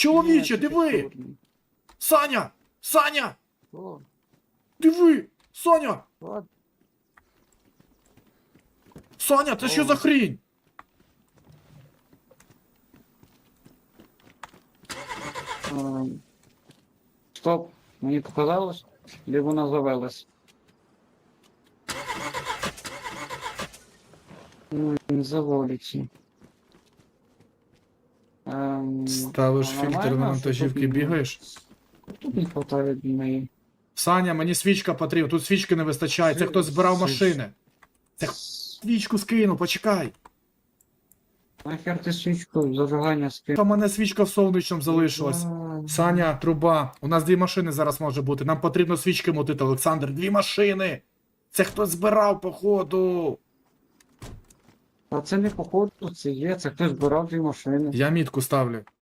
Чоловіче, диви! Саня! Саня! О, Диви! Саня! от, Саня, це що за хрінь? е, Стоп, мені показалось, де вона завелась. М, Не заводиться. Ем, Ставиш фільтр на ну, бігаєш? Тут не хватає для неї. Саня, мені свічка потрібна, тут свічки не вистачає, це хтось збирав машини. Це свічку скину, почекай. Нахер ти свічку зажигання скинув? Та мене свічка в сонячному залишилась. Саня, труба, у нас дві машини зараз може бути. Нам потрібно свічки мотити, Олександр. Дві машини. Це хтось збирав, походу. А це не походу, це є, це хтось збирав дві машини. Я мітку ставлю.